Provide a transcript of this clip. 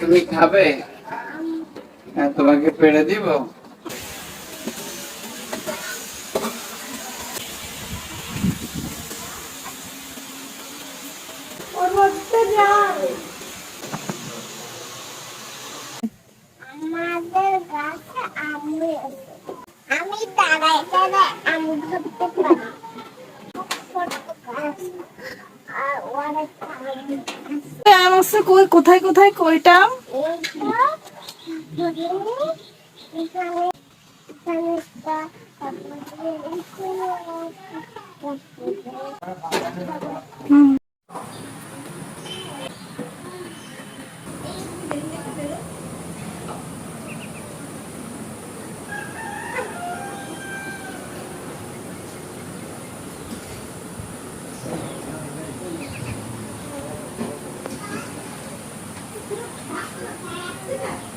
তুমি খাবে? হ্যাঁ তোমাকে পেড়ে দিব। আমাদের গাছে আম আমি দাঁড়ায় দাঁড়ায় আম ধরতে পারি কোথায় কোথায় কইটা? এখানে ঠিক আছে